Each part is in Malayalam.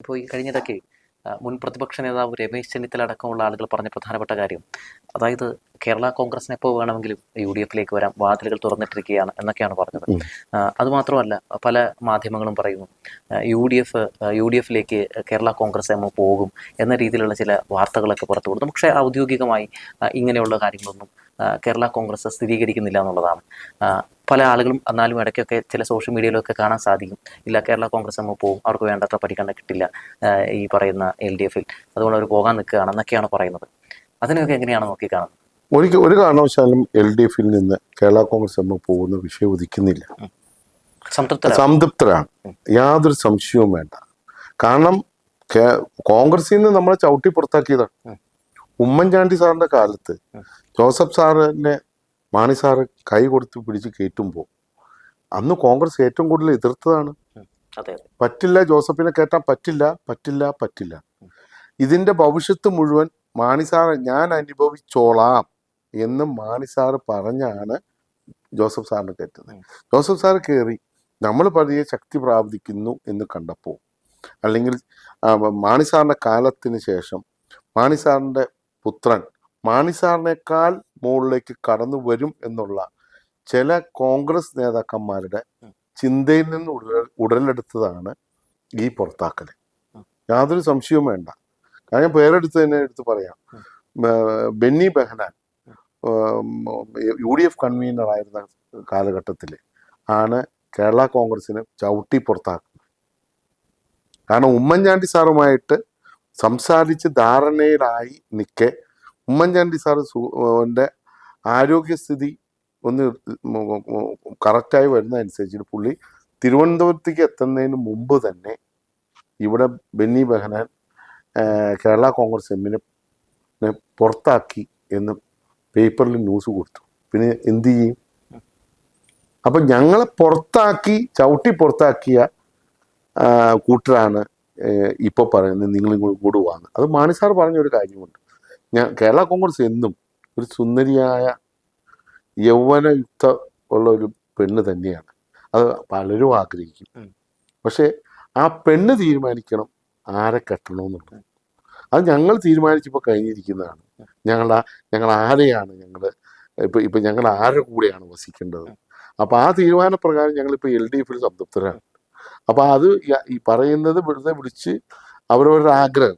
ഇപ്പോൾ ഈ കഴിഞ്ഞിടയ്ക്ക് മുൻ പ്രതിപക്ഷ നേതാവ് രമേശ് ചെന്നിത്തല അടക്കമുള്ള ആളുകൾ പറഞ്ഞ പ്രധാനപ്പെട്ട കാര്യം. അതായത് കേരള കോൺഗ്രസിന് എപ്പോൾ വേണമെങ്കിലും യു ഡി എഫിലേക്ക് വരാം വാതിലുകൾ തുറന്നിട്ടിരിക്കുകയാണ് എന്നൊക്കെയാണ് പറഞ്ഞത്. അതുമാത്രമല്ല പല മാധ്യമങ്ങളും പറയുന്നു U D F U D എഫിലേക്ക് കേരള കോൺഗ്രസ് എമ്മ പോകും എന്ന രീതിയിലുള്ള ചില വാർത്തകളൊക്കെ പുറത്തു കൊടുത്തു. പക്ഷേ ഔദ്യോഗികമായി ഇങ്ങനെയുള്ള കാര്യങ്ങളൊന്നും കേരള കോൺഗ്രസ് സ്ഥിരീകരിക്കുന്നില്ല എന്നുള്ളതാണ്. പല ആളുകളും എന്നാലും ഇടയ്ക്കൊക്കെ ചില സോഷ്യൽ മീഡിയയിലൊക്കെ കാണാൻ സാധിക്കും. ഇല്ല കേരള കോൺഗ്രസ് അമ്മ പോകും അവർക്ക് വേണ്ടത്ര പരിഗണന കിട്ടില്ല ഈ പറയുന്ന എൽ ഡി എഫിൽ അതുകൊണ്ട് അവർ പോകാൻ നിൽക്കുകയാണ് എന്നൊക്കെയാണ് പറയുന്നത്. അതിനൊക്കെ എങ്ങനെയാണ് നോക്കി കാണുന്നത് ഒരു ഒരു കാരണവശാലും എൽ ഡി എഫിൽ നിന്ന് കേരള കോൺഗ്രസ് എം പോകുന്ന വിഷയം ഉദിക്കുന്നില്ല. സംതൃപ്തരാണ്? യാതൊരു സംശയവും വേണ്ട. കാരണം കോൺഗ്രസിൽ നിന്ന് നമ്മളെ ചവിട്ടി പുറത്താക്കിയതാണ്. ഉമ്മൻചാണ്ടി സാറിന്റെ കാലത്ത് ജോസഫ് സാറിനെ മാണി സാറ് കൈ കൊടുത്ത് പിടിച്ച് കയറ്റുമ്പോൾ അന്ന് കോൺഗ്രസ് ഏറ്റവും കൂടുതൽ എതിർത്തതാണ്. പറ്റില്ല ജോസഫിനെ കയറ്റാൻ പറ്റില്ല പറ്റില്ല പറ്റില്ല. ഇതിന്റെ ഭവിഷ്യത്ത് മുഴുവൻ മാണി സാറ് ഞാൻ അനുഭവിച്ചോളാം എന്ന് മാണി സാറ് പറഞ്ഞാണ് ജോസഫ് സാറിന് കയറ്റുന്നത് ജോസഫ് സാർ കയറി നമ്മൾ പതിയെ ശക്തി പ്രാപിക്കുന്നു എന്ന് കണ്ടപ്പോൾ അല്ലെങ്കിൽ മാണി സാറിന്റെ കാലത്തിന് ശേഷം മാണി സാറിന്റെ പുത്രൻ മാണി സാറിനേക്കാൾ മുകളിലേക്ക് കടന്നു വരും എന്നുള്ള ചില കോൺഗ്രസ് നേതാക്കന്മാരുടെ ചിന്തയിൽ നിന്ന് ഉടൽ ഉടലെടുത്തതാണ് ഈ പുറത്താക്കൽ യാതൊരു സംശയവും വേണ്ട. കാരണം പേരെടുത്ത് തന്നെ എടുത്ത് പറയാം. Benny Behanan U D F convener ആയിരുന്ന കാലഘട്ടത്തിൽ ആണ് കേരള കോൺഗ്രസിനെ ചവിട്ടി പുറത്താക്കുന്നത് കാരണം ഉമ്മൻചാണ്ടി സാറുമായിട്ട് സംസാരിച്ച് ധാരണയിലായി നിൽക്കെ ഉമ്മൻചാണ്ടി സാറ് ആരോഗ്യസ്ഥിതി ഒന്ന് കറക്റ്റായി വരുന്നതനുസരിച്ചിട്ട് പുള്ളി തിരുവനന്തപുരത്തേക്ക് എത്തുന്നതിന് മുമ്പ് തന്നെ ഇവിടെ ബെന്നി ബെഹനാൻ കേരള കോൺഗ്രസ് എമ്മിനെ പുറത്താക്കി എന്ന് പേപ്പറിൽ ന്യൂസ് കൊടുത്തു. പിന്നെ എന്ത് ചെയ്യും? അപ്പം ഞങ്ങളെ പുറത്താക്കി ചവിട്ടി പുറത്താക്കിയ കൂട്ടരാണ് ഇപ്പോൾ പറയുന്നത് നിങ്ങളും കൂടെ അത് മാണി സാർ പറഞ്ഞൊരു കാര്യമുണ്ട്. ഞാൻ കേരള കോൺഗ്രസ് എന്നും ഒരു സുന്ദരിയായ യൗവനയുക്ത ഉള്ള ഒരു പെണ്ണ് തന്നെയാണ്. അത് പലരും ആഗ്രഹിക്കും. പക്ഷേ ആ പെണ്ണ് തീരുമാനിക്കണം ആരെ കെട്ടണമെന്നുള്ളത് അത് ഞങ്ങൾ തീരുമാനിച്ചപ്പോൾ കഴിഞ്ഞിരിക്കുന്നതാണ്. ഞങ്ങൾ ഞങ്ങൾ ആരെയാണ് ഞങ്ങൾ ഇപ്പം ഇപ്പം ഞങ്ങൾ ആരുടെ കൂടെയാണ് വസിക്കേണ്ടത്? അപ്പോൾ ആ തീരുമാനപ്രകാരം ഞങ്ങൾ ഞങ്ങളിപ്പോൾ എൽ ഡി എഫിൽ സംതൃപ്തരാണ്. അപ്പോൾ അത് ഈ- ഈ പറയുന്നത് വെറുതെ വിളിച്ച് അവരവരുടെ ആഗ്രഹം.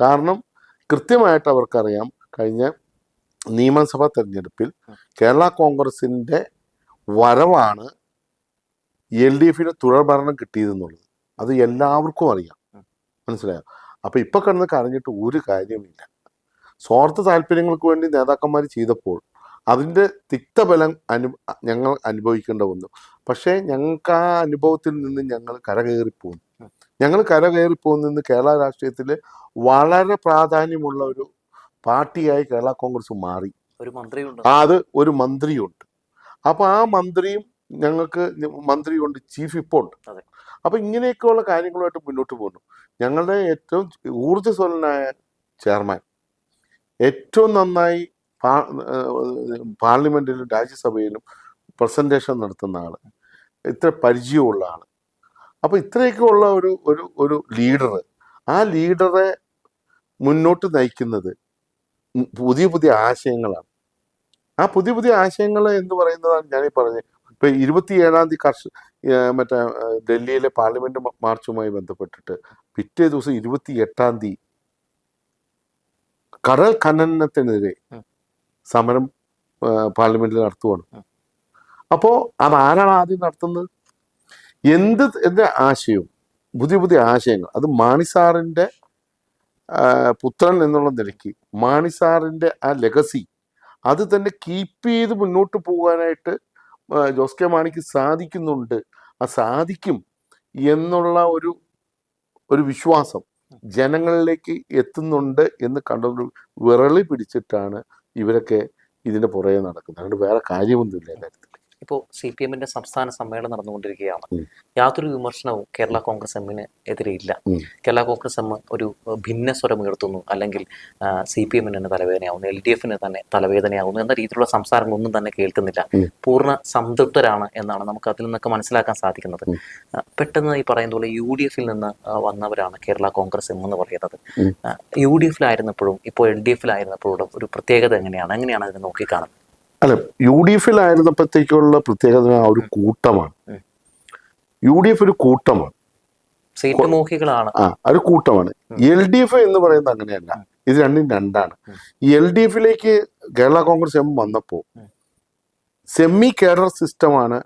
കാരണം കൃത്യമായിട്ട് അവർക്കറിയാം കഴിഞ്ഞ നിയമസഭാ തെരഞ്ഞെടുപ്പിൽ കേരള കോൺഗ്രസിന്റെ വരവാണ് എൽ ഡി എഫിന് തുടർഭരണം കിട്ടിയതെന്നുള്ളത്. അത് എല്ലാവർക്കും അറിയാം. മനസ്സിലായോ? അപ്പൊ ഇപ്പൊ കിടന്ന് കരഞ്ഞിട്ട് ഒരു കാര്യമില്ല സ്വാർത്ഥ താല്പര്യങ്ങൾക്ക് വേണ്ടി നേതാക്കന്മാർ ചെയ്തപ്പോൾ അതിന്റെ തിക്തബലം അനു ഞങ്ങൾ അനുഭവിക്കേണ്ട വന്നു പക്ഷേ ഞങ്ങൾക്ക് ആ അനുഭവത്തിൽ നിന്ന് ഞങ്ങൾ കരകയറിപ്പോകുന്നു ഉം. കരകയറി പോകുന്ന കേരള രാഷ്ട്രീയത്തിൽ വളരെ പ്രാധാന്യമുള്ള ഒരു പാർട്ടിയായി കേരള കോൺഗ്രസ് മാറി. ഒരു മന്ത്രിയുണ്ട്. ആ, അത് ഒരു മന്ത്രിയുണ്ട്. അപ്പൊ ആ മന്ത്രിയും ഞങ്ങൾക്ക് മന്ത്രിയുണ്ട് ചീഫ് ഇപ്പോൾ ഉണ്ട് അതെ. അപ്പൊ ഇങ്ങനെയൊക്കെയുള്ള കാര്യങ്ങളുമായിട്ട് മുന്നോട്ട് പോകുന്നു. ഞങ്ങളുടെ ഏറ്റവും ഊർജസ്വലനായ ചെയർമാൻ ഏറ്റവും നന്നായി പാർലമെന്റിലും രാജ്യസഭയിലും പ്രസന്റേഷൻ നടത്തുന്ന ആൾ ഇത്ര പരിചയമുള്ള ആൾ. അപ്പൊ ഇത്രയൊക്കെ ഉള്ള ഒരു ഒരു ഒരു ലീഡർ ആ ലീഡറെ മുന്നോട്ട് നയിക്കുന്നത് പുതിയ പുതിയ ആശയങ്ങളാണ്. ആ പുതിയ പുതിയ ആശയങ്ങൾ എന്ന് പറയുന്നതാണ് ഞാനീ പറഞ്ഞത് ഇപ്പൊ ഇരുപത്തിയേഴാം തീയതി കർഷ മറ്റേ ഡൽഹിയിലെ പാർലമെന്റ് മാർച്ചുമായി ബന്ധപ്പെട്ടിട്ട് പിറ്റേ ദിവസം ഇരുപത്തി എട്ടാം തീയതി കടൽ ഖനനത്തിനെതിരെ സമരം പാർലമെന്റിൽ നടത്തുവാണ്. അപ്പോൾ അപ്പോ അത് ആരാണ് ആദ്യം നടത്തുന്നത്? എന്ത് എന്ത് ആശയവും പുതിയ പുതിയ ആശയങ്ങൾ. അത് മാണിസാറിന്റെ പുത്രൻ എന്നുള്ള നിലയ്ക്ക് മാണിസാറിന്റെ ആ ലെഗസി അത് തന്നെ കീപ്പ് ചെയ്ത് മുന്നോട്ട് പോകാനായിട്ട് ജോസ് കെ മാണിക്ക് സാധിക്കുന്നുണ്ട്. ആ സാധിക്കും എന്നുള്ള ഒരു ഒരു വിശ്വാസം ജനങ്ങളിലേക്ക് എത്തുന്നുണ്ട് എന്ന് കണ്ടൊരു വിറളി പിടിച്ചിട്ടാണ് ഇവരൊക്കെ ഇതിന്റെ പുറകെ നടക്കുന്നത്. അതുകൊണ്ട് വേറെ കാര്യമൊന്നുമില്ല കാര്യത്തിൽ ഇപ്പോൾ സി പി എമ്മിന്റെ സംസ്ഥാന സമ്മേളനം നടന്നുകൊണ്ടിരിക്കുകയാണ്. യാതൊരു വിമർശനവും കേരള കോൺഗ്രസ് എമ്മിന് എതിരെ ഇല്ല. കേരള കോൺഗ്രസ് എം ഒരു ഭിന്ന സ്വരം ഉയർത്തുന്നു അല്ലെങ്കിൽ സി പി എമ്മിന് തന്നെ തലവേദനയാവുന്നു എൽ ഡി എഫിന് തന്നെ തലവേദനയാവുന്നു എന്ന രീതിയിലുള്ള സംസാരങ്ങളൊന്നും തന്നെ കേൾക്കുന്നില്ല. പൂർണ സംതൃപ്തരാണ് എന്നാണ് നമുക്ക് അതിൽ നിന്നൊക്കെ മനസ്സിലാക്കാൻ സാധിക്കുന്നത്. പെട്ടെന്ന് ഈ പറയുന്ന പോലെ യു ഡി എഫിൽ നിന്ന് വന്നവരാണ് കേരള കോൺഗ്രസ് എം എന്ന് പറയുന്നത്. യു ഡി എഫിലായിരുന്നപ്പോഴും ഇപ്പോൾ എൽ ഡി എഫിലായിരുന്നപ്പോഴും ഒരു പ്രത്യേകത എങ്ങനെയാണ്? എങ്ങനെയാണ് അതിനെ നോക്കിക്കാണുന്നത്? അല്ല യു ഡി എഫിൽ ആയിരുന്നപ്പോഴത്തേക്കുള്ള പ്രത്യേകത ആ ഒരു കൂട്ടമാണ്. യു ഡി എഫ് ഒരു കൂട്ടമാണ് സീറ്റ് മോഹികളാണ് ആ ഒരു കൂട്ടമാണ്. എൽ ഡി എഫ് എന്ന് പറയുന്നത് അങ്ങനെയല്ല ഇത് രണ്ടും രണ്ടാണ്. എൽ ഡി എഫിലേക്ക് കേരള കോൺഗ്രസ് എം വന്നപ്പോൾ സെമി കേഡർ സിസ്റ്റമാണ്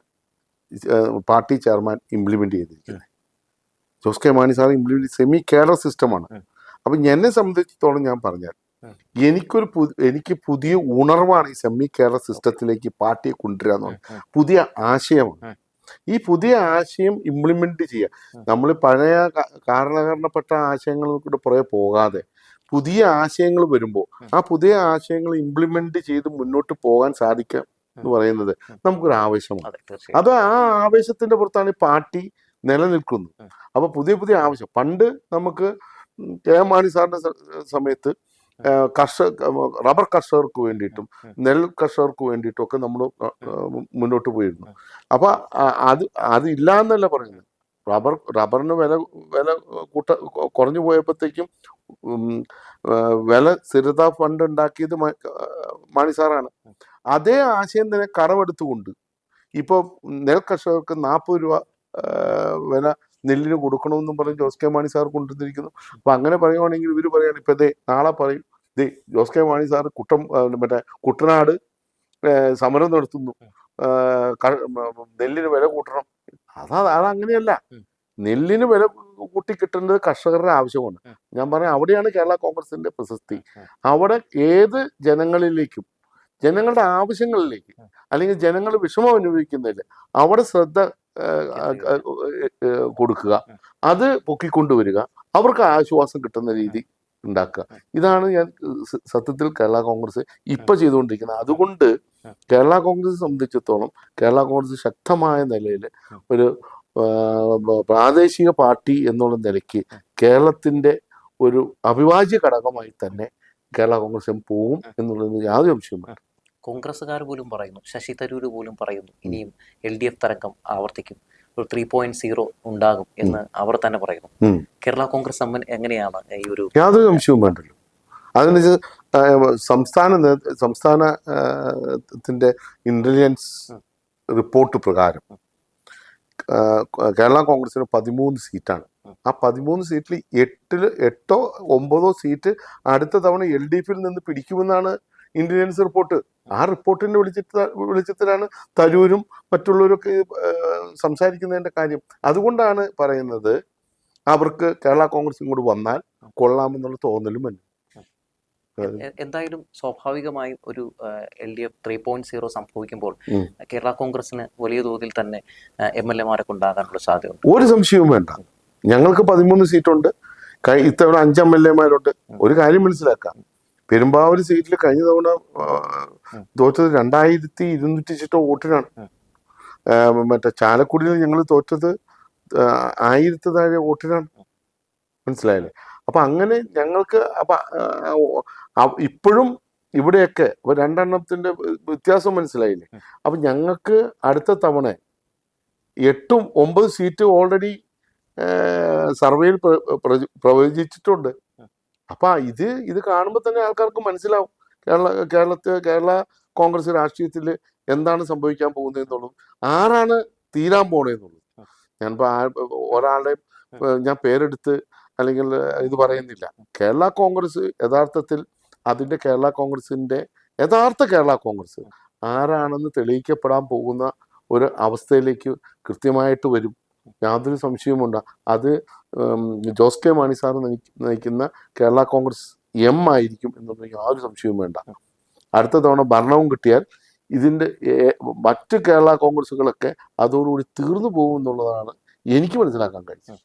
പാർട്ടി ചെയർമാൻ ഇംപ്ലിമെന്റ് ചെയ്തിരിക്കുന്നത് Jose K Mani sir implement semi cadre സിസ്റ്റമാണ്. അപ്പൊ എന്നെ സംബന്ധിച്ചിടത്തോളം ഞാൻ പറഞ്ഞാൽ. എനിക്കൊരു പുതിയ എനിക്ക് പുതിയ ഉണർവാണ് ഈ സെമി കേരള സിസ്റ്റത്തിലേക്ക് പാർട്ടിയെ ഉം. പുതിയ ആശയമാണ്. ഈ പുതിയ ആശയം ഇംപ്ലിമെന്റ് ചെയ്യുക. നമ്മൾ പഴയ കാരണകാരണപ്പെട്ട ആശയങ്ങളുടെ പുറകെ പോകാതെ പുതിയ ആശയങ്ങൾ വരുമ്പോൾ. ആ. പുതിയ ആശയങ്ങൾ ഇംപ്ലിമെന്റ് ചെയ്ത് മുന്നോട്ട് പോകാൻ സാധിക്കാം എന്ന് പറയുന്നത്. നമുക്കൊരു ആവശ്യമാണ് അതെ ആ ആവേശത്തിന്റെ പുറത്താണ് ഈ പാർട്ടി നിലനിൽക്കുന്നത്. അപ്പൊ പുതിയ പുതിയ ആവശ്യം. പണ്ട് നമുക്ക് കെ മാണി സാറിന്റെ സമയത്ത് കർഷക റബ്ബർ കർഷകർക്ക് വേണ്ടിയിട്ടും നെൽ കർഷകർക്ക് വേണ്ടിയിട്ടും ഒക്കെ നമ്മൾ മുന്നോട്ട് പോയിരുന്നു. ഉം. അപ്പൊ അത് അത് ഇല്ല എന്നല്ല പറയുന്നത് റബ്ബർ റബ്ബറിന് വില വില കൂട്ട കുറഞ്ഞു പോയപ്പോഴത്തേക്കും വില സ്ഥിരതാ ഫണ്ട് ഉണ്ടാക്കിയത് മാണിസാറാണ് മാണി സാറാണ്. അതേ ആശയം തന്നെ കറവെടുത്തുകൊണ്ട് ഇപ്പൊ നെൽ കർഷകർക്ക് നാൽപ്പത് രൂപ വില നെല്ലിന് കൊടുക്കണമെന്നും പറഞ്ഞ് ജോസ് കെ മാണി സാർ കൊണ്ടുവന്നിരിക്കുന്നു. അപ്പൊ അങ്ങനെ പറയുവാണെങ്കിൽ ഇവർ പറയാണ് ഇപ്പൊ അതെ നാളെ പറയും ദേ ജോസ് കെ മാണി സാർ കുട്ടം മറ്റേ കുട്ടനാട് സമരം നടത്തുന്നു. നെല്ലിന് വില കൂട്ടണം. അതാ അതങ്ങനെയല്ല അങ്ങനെയല്ല. നെല്ലിന് വില കൂട്ടി കിട്ടേണ്ടത് കർഷകരുടെ ആവശ്യമാണ്. ഞാൻ പറയാം അവിടെയാണ് കേരള കോൺഗ്രസിന്റെ പ്രശസ്തി. അവിടെ ഏത് ജനങ്ങളിലേക്കും ജനങ്ങളുടെ ആവശ്യങ്ങളിലേക്ക്. അല്ലെങ്കിൽ ജനങ്ങൾ വിഷമം അനുഭവിക്കുന്നില്ല അവിടെ ശ്രദ്ധ കൊടുക്കുക. അത് പൊക്കിക്കൊണ്ടുവരിക. അവർക്ക് ആശ്വാസം കിട്ടുന്ന രീതി. ഉണ്ടാക്കുക. ഇതാണ് ഞാൻ സത്യത്തിൽ കേരള കോൺഗ്രസ് ഇപ്പൊ ചെയ്തുകൊണ്ടിരിക്കുന്നത്. അതുകൊണ്ട് കേരള കോൺഗ്രസ് സംബന്ധിച്ചിടത്തോളം കേരള കോൺഗ്രസ് ശക്തമായ നിലയിൽ ഒരു പ്രാദേശിക പാർട്ടി എന്നുള്ള നിലയ്ക്ക് കേരളത്തിന്റെ ഒരു അവിഭാജ്യ ഘടകമായി തന്നെ കേരള കോൺഗ്രസ് പോവും എന്നുള്ളത് യാതൊരു സംശയവും വേണ്ട. കോൺഗ്രസ്സുകാർ പോലും പറയുന്നു ശശി തരൂർ പോലും പറയുന്നു ഇനിയും എൽ ഡി എഫ് തരംഗം ആവർത്തിക്കും. ഒരു ത്രീ പോയിന്റ് സീറോ ഉണ്ടാകും എന്ന് അവർ തന്നെ പറയുന്നു. കേരള കോൺഗ്രസ് സമ്മൻ എങ്ങനെയാണ് ഈ ഒരു യാതൊരു സംശയവും വേണ്ടല്ലോ. അതെന്ന് വെച്ചാൽ സംസ്ഥാന നേ- സംസ്ഥാന ആ, ത്തിന്റെ ഇന്റലിജൻസ് റിപ്പോർട്ട് പ്രകാരം കേരള കോൺഗ്രസിന് പതിമൂന്ന് സീറ്റാണ്. ആ പതിമൂന്ന് സീറ്റിൽ എട്ടിൽ എട്ടോ ഒമ്പതോ സീറ്റ് അടുത്ത തവണ എൽ ഡി എഫിൽ നിന്ന് പിടിക്കുമെന്നാണ് ഇന്റലിജൻസ് റിപ്പോർട്ട് ആ റിപ്പോർട്ടിന്റെ വെളിച്ചത്ത വെളിച്ചത്തിലാണ് തരൂരും മറ്റുള്ളവരൊക്കെ സംസാരിക്കുന്നതിന്റെ കാര്യം. അതുകൊണ്ടാണ് പറയുന്നത് അവർക്ക് കേരള കോൺഗ്രസ് ഇങ്ങോട്ട് വന്നാൽ കൊള്ളാമെന്നുള്ള തോന്നലും ഉണ്ട് എന്തായാലും സ്വാഭാവികമായും ഒരു L D F three point zero സംഭവിക്കുമ്പോൾ കേരള കോൺഗ്രസിന് വലിയ തോതിൽ തന്നെ എം എൽ എമാരൊക്കെ ഉണ്ടാകാനുള്ള സാധ്യതയുണ്ട്. ഒരു സംശയവും വേണ്ട. ഞങ്ങൾക്ക് പതിമൂന്ന് സീറ്റുണ്ട്. ഇത്തവണ അഞ്ച് എം എൽ എമാരുണ്ട്. ഒരു കാര്യം മനസ്സിലാക്കാം. പെരുമ്പാവൂർ സീറ്റിൽ കഴിഞ്ഞ തവണ. തോറ്റത് രണ്ടായിരത്തി ഇരുന്നൂറ്റി ചിട്ടോ വോട്ടിനാണ്. മറ്റേ ചാലക്കുടിയിൽ ഞങ്ങൾ തോറ്റത് ആയിരത്തി താഴെ വോട്ടിനാണ്. മനസ്സിലായില്ലേ? അപ്പൊ അങ്ങനെ ഞങ്ങൾക്ക് അപ്പൊ ഇപ്പോഴും ഇവിടെയൊക്കെ ഇപ്പൊ രണ്ടെണ്ണത്തിന്റെ വ്യത്യാസം മനസ്സിലായില്ലേ. അപ്പൊ ഞങ്ങൾക്ക് അടുത്ത തവണ എട്ടും ഒമ്പത് സീറ്റ് ഓൾറെഡി സർവേയിൽ പ്രവചിച്ചിട്ടുണ്ട്. അപ്പൊ ഇത് ഇത് കാണുമ്പോൾ തന്നെ ആൾക്കാർക്ക് മനസ്സിലാവും കേരള കേരളത്തിൽ കേരള കോൺഗ്രസ് രാഷ്ട്രീയത്തിൽ എന്താണ് സംഭവിക്കാൻ പോകുന്നത് എന്നുള്ളതും. ആരാണ് തീരാൻ പോണതെന്നുള്ളത് ഞാനിപ്പോ ആ- ഒരാളുടെ ഞാൻ പേരെടുത്ത് അല്ലെങ്കിൽ ഇത് പറയുന്നില്ല. കേരള കോൺഗ്രസ് യഥാർത്ഥത്തിൽ അതിന്റെ കേരള കോൺഗ്രസിന്റെ യഥാർത്ഥ കേരള കോൺഗ്രസ് ആരാണെന്ന് തെളിയിക്കപ്പെടാൻ പോകുന്ന ഒരു അവസ്ഥയിലേക്ക് കൃത്യമായിട്ട് വരും. യാതൊരു സംശയവുമുണ്ട്. അത് ജോസ് കെ മാണി സാർ നയിക്ക- നയിക്കുന്ന കേരള കോൺഗ്രസ് എം ആയിരിക്കും എന്നുള്ള യാതൊരു സംശയവും വേണ്ട. അടുത്ത തവണ ഭരണവും കിട്ടിയാൽ ഇതിന്റെ മറ്റ് കേരള കോൺഗ്രസുകളൊക്കെ അതോടുകൂടി തീർന്നു പോകും എന്നുള്ളതാണ് എനിക്ക് മനസ്സിലാക്കാൻ കഴിയും